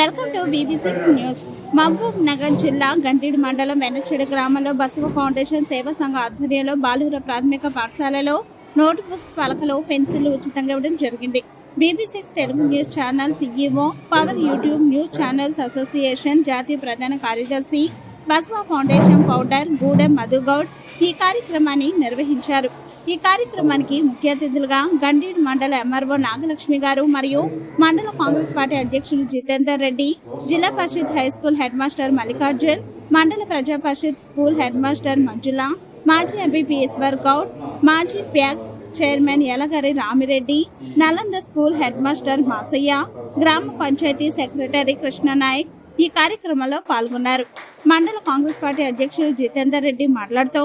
Welcome to BB six news. Mahabubnagar జిల్లా గంటిడి మండలం వెనచెడు గ్రామంలో బసవ ఫౌండేషన్ సేవా సంఘ ఆధ్వర్యంలో బాలుర ప్రాథమిక పాఠశాలలో నోట్ బుక్స్ పలకలు పెన్సిళ్ళు ఉచితంగా ఇవ్వడం జరిగింది. BB six Telugu news channel CEO power YouTube news channels association జాతీయ ప్రధాన కార్యదర్శి బసవ ఫౌండేషన్ ఫౌండర్ గూడెం మధుగౌడ్ ఈ కార్యక్రమాన్ని నిర్వహించారు. ఈ కార్యక్రమానికి ముఖ్య అతిథులుగా గండీడ్ మండల ఎంఆర్ఓ నాగలక్ష్మి గారు మరియు మండల కాంగ్రెస్ పార్టీ అధ్యక్షులు Jitender Reddy Zilla Parishad high school head master Mallikarjun మండల ప్రజా పరిషత్ స్కూల్ హెడ్ మాస్టర్ మంజుల మాజీ ఎంపీ ఈశ్వర్ గౌడ్ మాజీ PACS chairman Yalagari Ramireddy Nalanda school head master Masaiah గ్రామ పంచాయతీ సెక్రటరీ కృష్ణనాయక్ ఈ కార్యక్రమంలో పాల్గొన్నారు. మండల కాంగ్రెస్ పార్టీ అధ్యక్షులు జితేందర్ రెడ్డి మాట్లాడుతూ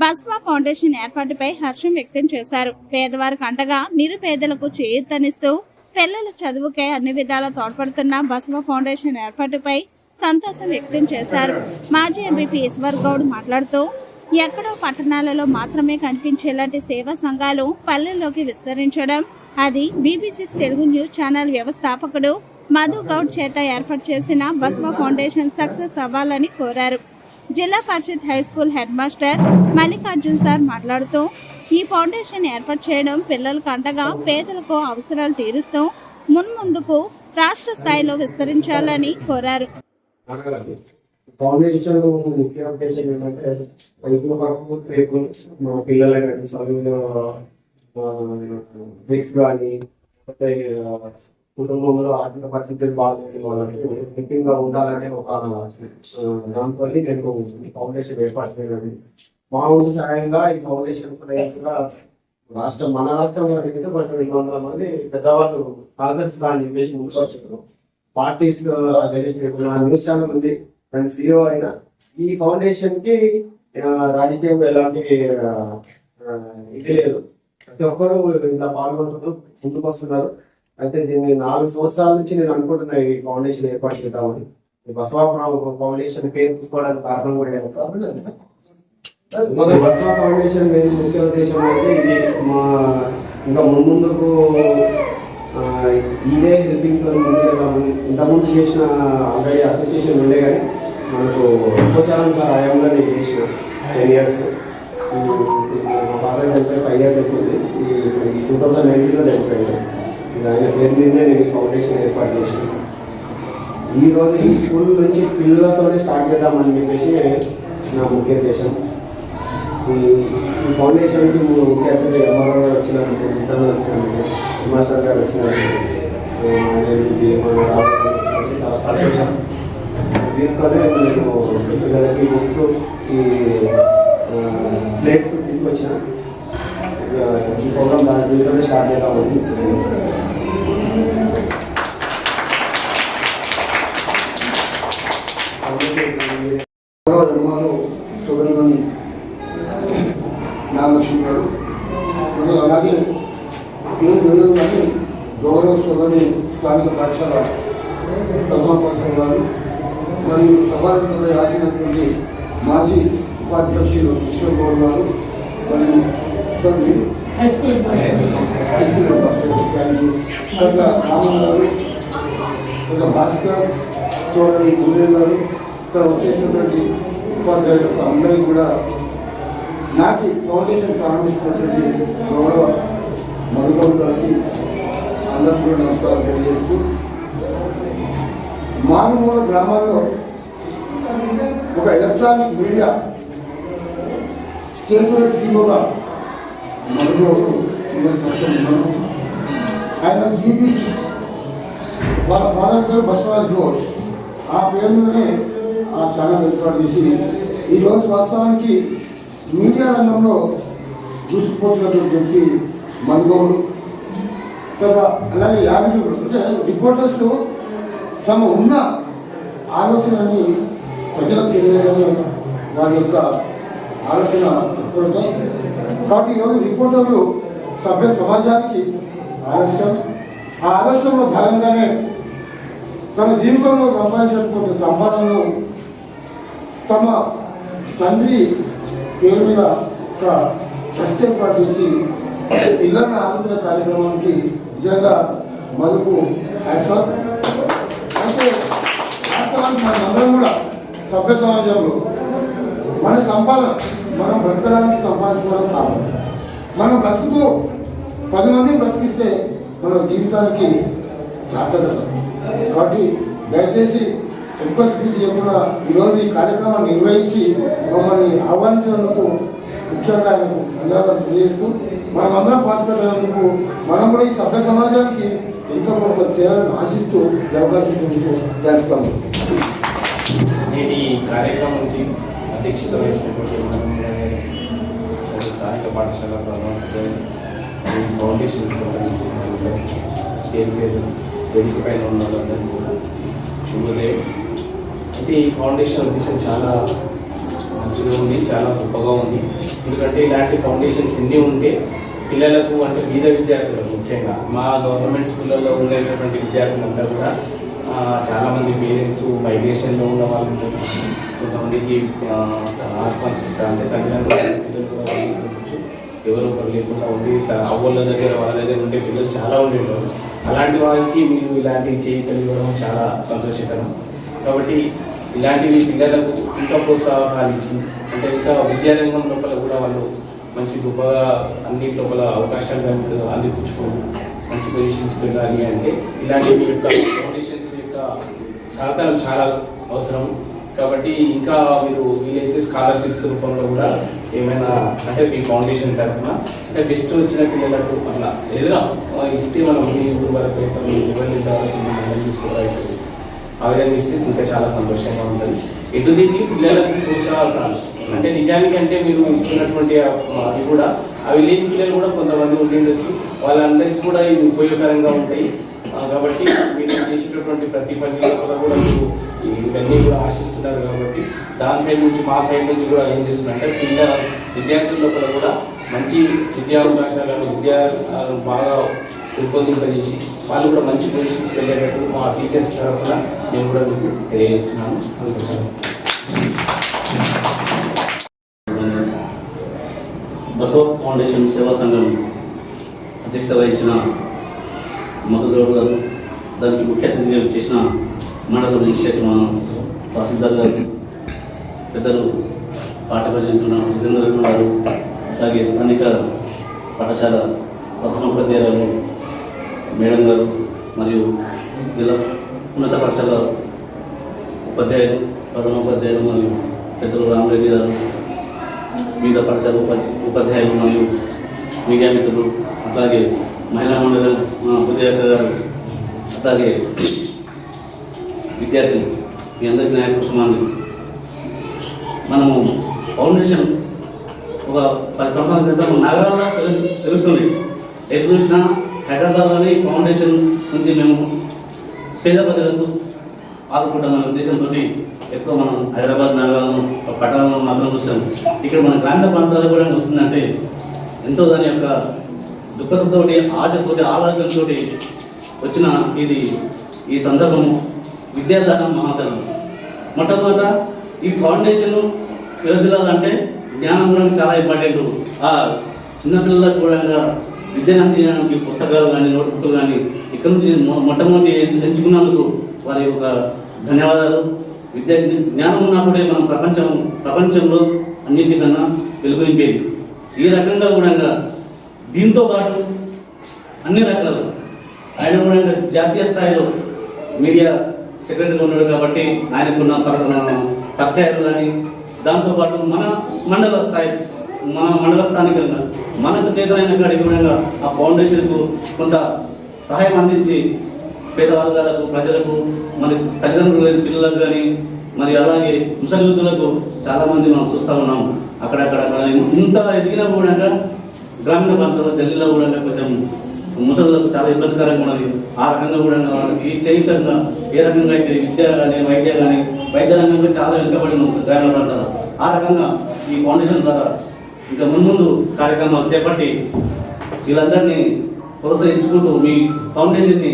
బస్వా ఫౌండేషన్ ఏర్పాటుపై హర్షం వ్యక్తం చేశారు. పేదవారికి అండగా నిరుపేదలకు చేయూతనిస్తూ పిల్లల చదువుకై అన్ని విధాలా తోడ్పడుతున్న బసవ ఫౌండేషన్ ఏర్పాటుపై సంతోషం వ్యక్తం చేశారు. మాజీ ఎంపీ ఈశ్వర్ గౌడ్ మాట్లాడుతూ ఎక్కడో పట్టణాలలో మాత్రమే కనిపించేలాంటి సేవా సంఘాలు పల్లెల్లోకి విస్తరించడం అది బీబీసీ తెలుగు న్యూస్ ఛానల్ వ్యవస్థాపకుడు మధు గౌడ్ చేత ఏర్పాటు చేసిన బస్వా ఫౌండేషన్ సక్సెస్ అవ్వాలని కోరారు. Zilla Parishad high school head master Mallikarjun sir మాట్లాడుతూ ఈ ఫౌండేషన్ ఏర్పాటు చేయడం పిల్లలకు అంటగా పేదలకు అవసరాలు తీరుస్తూ మున్ముందుకు రాష్ట్ర స్థాయిలో విస్తరించాలని కోరారు. ఫౌండేషన్ ముఖ్య ఉద్దేశం ఏంటంటే రైతుల కొరకు రేపు మా పిల్లల కానీ చదువులో కానీ కుటుంబంలో ఆర్థిక పరిస్థితులు బాగుంది వాళ్ళకి ముఖ్యంగా ఉండాలనే ఒక ఆ, దాంతో నేను ఫౌండేషన్ ఏర్పాటు చేయడం మా ఊరు సహాయంగా ఈ ఫౌండేషన్ ప్రయత్నంగా రాష్ట్రం మన రాష్ట్రంలో అడిగితే కొంచెం రెండు వందల మంది పెద్దవాళ్ళు సహకరిస్తారని చెప్పేసి ముందుకు వచ్చారు. పార్టీస్ న్యూస్ ఛానల్ ఉంది దాని సీఓ అయిన ఈ ఫౌండేషన్కి రాజకీయంలో ఎలాంటి ఇది లేదు. ప్రతి ఒక్కరు ఇలా పాల్గొంటున్నారు ముందుకు వస్తున్నారు. అయితే దీన్ని నాలుగు సంవత్సరాల నుంచి నేను అనుకుంటున్నా ఈ ఫౌండేషన్ ఏర్పాటు చేద్దామని. ఈ బసవా ఫౌండేషన్ పేరు తీసుకోవడానికి కారణం కూడా ఏంటంటే బసవా ఫౌండేషన్ మెయిన్ ముఖ్య ఉద్దేశం అయితే ఇది మా ఇంకా ముందుకు ఇదే హెల్పింగ్ ఇంతకుముందు చేసిన ఆల్రెడీ అసోసియేషన్ ఉండే కానీ మనకు ఉపచారం సార్ హయాంలో నేను చేసిన టెన్ ఇయర్స్ మా ఫాదర్ చనిపోయి ఫైవ్ ఇయర్స్ అయిపోయింది ఈ టూ థౌసండ్ నైన్టీన్లో చనిపోయింది ఆయన పేరు మీదనే నేను ఈ ఫౌండేషన్ ఏర్పాటు చేసిన ఈ రోజు ఈ స్కూల్ నుంచి పిల్లలతోనే స్టార్ట్ చేద్దామని చెప్పేసి నా ముఖ్య ఉద్దేశం. ఈ ఈ ఫౌండేషన్కి మూడు ముఖ్య అతిథి ఎంఆర్ఓ గారు వచ్చినారు ఇంటర్నల్ వచ్చినారు మాస్టర్ గారు వచ్చినారు ఆ, ఇది మన రాజు గారు వచ్చినారు. చాలా సంతోషం. దీంతోనే నేను పిల్లలకి బుక్స్ ఈ స్లేట్స్ తీసుకొచ్చిన. ఆ, ఈ ప్రోగ్రామ్ దాని దీంతోనే స్టార్ట్ చేద్దామని ధర్మాలు సోదరులని నాగలక్ష్మి గారు మరియు అలాగే పేరు తెలియదు కానీ గౌరవ సోదరుని స్థానిక పాఠశాల ప్రథమోపాధ్యాయులు గారు మరియు సభాధిపతిపై రాసినటువంటి మాజీ ఉపాధ్యక్షులు కిషోర్ గౌడ్ గారు మరియు సార్ మీరు? రామన్ గారు ఒక భాస్కర్ సోదరి గుండెల్ గారు ఇక్కడ వచ్చేసినటువంటి ఉపాధ్యాయులకు అందరూ కూడా నాటి ఫౌండేషన్ ప్రారంభిస్తున్నటువంటి గౌరవ మధుగౌడ్ గారికి అందరికీ కూడా నమస్కారం తెలియజేస్తూ మారుమూల గ్రామాల్లో ఒక ఎలక్ట్రానిక్ మీడియా స్టేట్ వైడ్ సీఓగా మధుగౌడ్ ప్రస్తుతం ఉన్నాను ఆయన బీబీసీ వాళ్ళ ఫాదర్ పేరు బస్వరాజ్ గౌడ్. ఆ పేరు మీదనే ఆ ఛానల్ ఏర్పాటు చేసి ఈరోజు వాస్తవానికి మీడియా రంగంలో దూసుకుపోతున్నటువంటి మనుగోడు కదా అలాగే యాదగిరి అంటే రిపోర్టర్స్ తమ ఉన్న ఆలోచనని ప్రజలకు తెలియడమే వారి యొక్క ఆలోచన తత్పరత కాబట్టి ఈరోజు రిపోర్టర్లు సభ్య సమాజానికి ఆదర్శం. ఆ ఆదర్శంలో భాగంగానే తన జీవితంలో సంపాదించినటువంటి సంపాదనను తమ తండ్రి పేరు మీద ఒక ట్రస్ట్ ఏర్పాటు చేసి పిల్లల్ని ఆదుకునే కార్యక్రమానికి నిజంగా మదుపు అంటే అంటే మనందరం కూడా సభ్య సమాజంలో మన సంపాదన మనం బ్రతకడానికి సంపాదించుకోవడం కావాలి మనం బ్రతుకుతూ పది మంది బ్రతికిస్తే మన జీవితానికి సార్థకత. కాబట్టి దయచేసి ఉపస్థితి స్పీచ్ ఈరోజు ఈ కార్యక్రమాన్ని నిర్వహించి మమ్మల్ని ఆహ్వానించినందుకు ముఖ్యంగా ఆయనకు ధన్యవాదాలు తెలియజేస్తూ మనం అందరం పార్టిసిపేట్ మనం కూడా ఈ సభ్య సమాజానికి ఎంతో కొంత చేయాలని ఆశిస్తూ ఈ అవకాశం ఇచ్చినందుకు ధ్యానిస్తాము నేను ఈ కార్యక్రమానికి అధ్యక్షత వహించినటువంటి స్థానిక పాఠశాల ప్రధానోపాధ్యాయులు ఫౌండేషన్ సంబంధించిన పేరు పేరు వేదిక పైన ఉన్న వాళ్ళందరినీ కూడా శుభోదయం. ఇది ఈ ఫౌండేషన్ ఉద్దేశం చాలా మంచిగా ఉంది చాలా గొప్పగా ఉంది. ఎందుకంటే ఇలాంటి ఫౌండేషన్స్ ఎన్ని ఉంటే పిల్లలకు అంటే బీద విద్యార్థులు ముఖ్యంగా మా గవర్నమెంట్ స్కూళ్ళల్లో ఉండేటటువంటి విద్యార్థులంతా కూడా చాలామంది పేరెంట్స్ మైగ్రేషన్లో ఉన్న వాళ్ళు కొంతమందికి ఆత్మహత్య అంటే తల్లిదండ్రులు పిల్లలు కూడా ఎవరు ఒకరు లేకుండా ఉండి అవ్వళ్ళ దగ్గర వాళ్ళ దగ్గర ఉండే పిల్లలు చాలా ఉండేవారు. అలాంటి వాళ్ళకి మీరు ఇలాంటివి చేయగలిగడం చాలా సంతోషకరం. కాబట్టి ఇలాంటివి పిల్లలకు ఇంకా ప్రోత్సాహాలు ఇచ్చి అంటే ఇంకా విద్యారంగం లోపల కూడా వాళ్ళు మంచి గొప్పగా అన్ని లోపల అవకాశాలు కనుక అందిపుచ్చుకొని మంచి పొజిషన్స్ వెళ్ళాలి అంటే ఇలాంటి యొక్క ఫౌండేషన్స్ యొక్క సహకారం చాలా అవసరం. కాబట్టి ఇంకా మీరు వీలైతే స్కాలర్షిప్స్ రూపంలో కూడా ఏమైనా అంటే మీ ఫౌండేషన్ తరఫున అంటే బెస్ట్ వచ్చిన పిల్లలకు అట్లా ఏదైనా ఇస్తే మనం మీ ఊరు వరకు అయితే మీ లెవెల్ తీసుకోవాలి ఇస్తే ఇంకా చాలా సంతోషంగా ఉంటుంది. ఎటు దీన్ని పిల్లలకు ప్రోత్సాహాలు అంటే నిజానికి అంటే మీరు ఇస్తున్నటువంటి అది కూడా అవి లేని పిల్లలు కూడా కొంతమంది ఉండిండొచ్చు వాళ్ళందరికీ కూడా ఇది ఉపయోగకరంగా ఉంటాయి. కాబట్టి మీరు చేసేటటువంటి ప్రతి పని కూడా మీరు ఇవన్నీ కూడా ఆశిస్తున్నారు కాబట్టి దాని సైడ్ నుంచి మా సైడ్ నుంచి కూడా ఏం చేస్తున్నారంటే పిల్లల విద్యార్థుల లోపల కూడా మంచి విద్యా అవకాశాలను విద్యా బాగా రూపొందింపజేసి వాళ్ళు కూడా మంచి పొజిషన్స్ వెళ్ళేటట్టు మా టీచర్స్ తరఫున నేను కూడా మీకు తెలియజేస్తున్నాను అనుకుంటున్నాను బసవ ఫౌండేషన్ సేవా సంఘం అధ్యక్షత వహించిన మధుగౌడ్ గారు దానికి ముఖ్య అతిథిగా చేసిన మండల మేజిస్ట్రేట్ మనం తహసీల్దార్ గారు పెద్దలు పాట ప్రజెంటున్న జితేంద్ర గారు అలాగే స్థానిక పాఠశాల ప్రధానోపాధ్యాయులు మేడం గారు మరియు జిల్లా ఉన్నత పాఠశాల ఉపాధ్యాయులు ప్రథమ ఉపాధ్యాయులు మరియు పెద్దలు రామరెడ్డి గారు వివిధ పాఠశాల ఉపాధ్యాయులు మరియు మీడియా మిత్రులు అలాగే మహిళా మండలి మా ఉపాధ్యాయుల గారు అలాగే విద్యార్థులు మీ అందరికీ న్యాయ కుసుమాన్ని మనము ఫౌండేషన్ ఒక పది సంవత్సరాల క్రితం నగరాల్లో తెలుసు తెలుస్తుంది. ఎటు చూసినా హైదరాబాద్లోని ఫౌండేషన్ నుంచి మేము పేద ప్రజలకు ఆదుకుంటామనే ఉద్దేశంతో ఎక్కువ మనం హైదరాబాద్ నగరాలను పట్టణాలను మాత్రం చూసాం. ఇక్కడ మన గ్రామీణ ప్రాంతాలకు కూడా వస్తుందంటే ఎంతో దాని యొక్క దుఃఖంతో ఆశతో ఆలోచనతో వచ్చిన ఇది ఈ సందర్భం విద్యాదానం మహాదానం. మొట్టమొదట ఈ ఫౌండేషన్ విరసిల్లాలంటే జ్ఞానం కూడా చాలా ఇంపార్టెంట్. ఆ చిన్నపిల్లలకు కూడా విద్యను అందించడానికి పుస్తకాలు కానీ నోట్బుక్లు కానీ ఇక్కడ నుంచి మొట్టమొదటి ఎంచుకున్నందుకు వారి యొక్క ధన్యవాదాలు. విద్య జ్ఞానం ఉన్నప్పుడే మనం ప్రపంచం ప్రపంచంలో అన్నింటికన్నా వెలుగునింపేది. ఈ రకంగా కూడా దీంతో పాటు అన్ని రకాలు. ఆయన కూడా జాతీయ స్థాయిలో మీడియా సెక్రటరీగా ఉన్నాడు కాబట్టి ఆయనకున్న పరిచయాలు కానీ దాంతోపాటు మన మండల స్థాయి మన మండల స్థానికంగా మనకు చేతనైన కాడికి కూడా ఆ ఫౌండేషన్కు కొంత సహాయం అందించి పేద వర్గాలకు ప్రజలకు మరి తల్లిదండ్రులు లేని పిల్లలకు కానీ మరి అలాగే ముసలితులకు చాలా చాలామంది మనం చూస్తూ ఉన్నాం. అక్కడక్కడ ఇంత ఎదిగిన కూడా గ్రామీణ ప్రాంతాల్లో ఢిల్లీలో కూడా కొంచెం ముసళ్ళకు చాలా ఇబ్బందికరంగా ఉన్నది. ఆ రకంగా కూడా వాళ్ళకి చైతన్యంగా ఏ రకంగా అయితే విద్య కానీ వైద్య కానీ వైద్య రంగం కూడా చాలా వెనుకబడి ఉంది గ్రామీణ ప్రాంతాల్లో. ఆ రకంగా ఈ ఫౌండేషన్ ద్వారా ఇంకా ముందు కార్యక్రమాలు చేపట్టి వీళ్ళందరినీ ప్రోత్సహించుకుంటూ మీ ఫౌండేషన్ని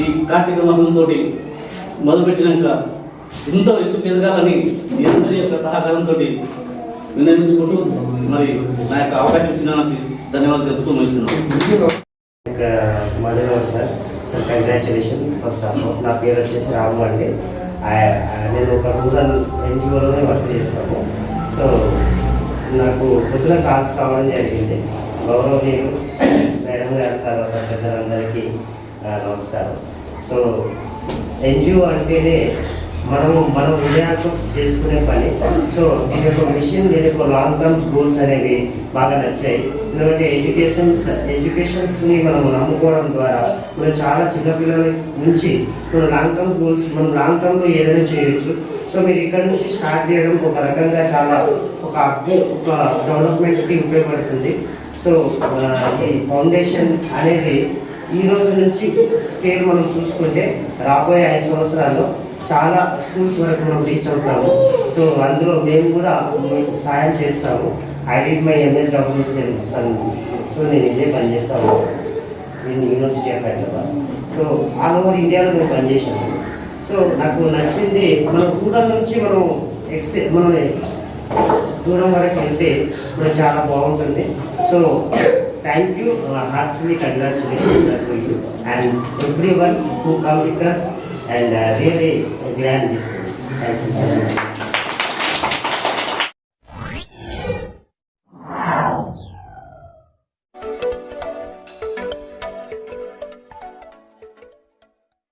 ఈ కార్తీక మాసంతో మొదలుపెట్టినాక ఎంతో ఎత్తుకు ఎదగాలని మీ అందరి యొక్క సహకారంతో విన్నవించుకుంటూ మరి నా యొక్క అవకాశం ఇచ్చిన ధన్యవాదాలు తెలుపుతూ ముగిస్తున్నాను. Madhugoud sir sir congratulation first of all నా పేరు వచ్చేసి రాము అండి. నేను ఒక రూరల్ ఎన్జిఓలోనే వర్క్ చేస్తాము సో నాకు పొద్దున కాల్స్ రావడం జరిగింది. మీరు మేడం గారి తర్వాత పెద్దలందరికీ నమస్కారం. సో ఎన్జిఓ అంటేనే మనము మనం ఇండియాతో చేసుకునే పని. సో దీని యొక్క మిషన్ దీని యొక్క లాంగ్ టర్మ్స్ గోల్స్ అనేవి బాగా నచ్చాయి. ఎందుకంటే ఎడ్యుకేషన్స్ ఎడ్యుకేషన్స్ని మనం నమ్ముకోవడం ద్వారా మనం చాలా చిన్నపిల్లల నుంచి మనం లాంగ్ టర్మ్ గోల్స్ మనం లాంగ్ టర్మ్లో ఏదైనా చేయొచ్చు. సో మీరు ఇక్కడ నుంచి స్టార్ట్ చేయడం ఒక రకంగా చాలా ఒక ఒక డెవలప్మెంట్కి ఉపయోగపడుతుంది సో ఈ ఫౌండేషన్ అనేది ఈ రోజు నుంచి స్కేల్ మనం చూసుకుంటే రాబోయే ఐదు సంవత్సరాల్లో చాలా స్కూల్స్ వరకు మనం రీచ్ అవుతాము. సో అందులో మేము కూడా మీకు సాయం చేస్తాము. I did my MS WC so నేను ఇదే పనిచేస్తాను నేను university of Hyderabad so all over ఇండియాలో నేను పనిచేశాను సో నాకు నచ్చింది మన కూడా నుంచి మనం ఎక్స్ మనం దూరం వరకు వెళ్తే మనకు చాలా బాగుంటుంది so thank you heartly congratulations to you and every one who come with us and really grand this thank you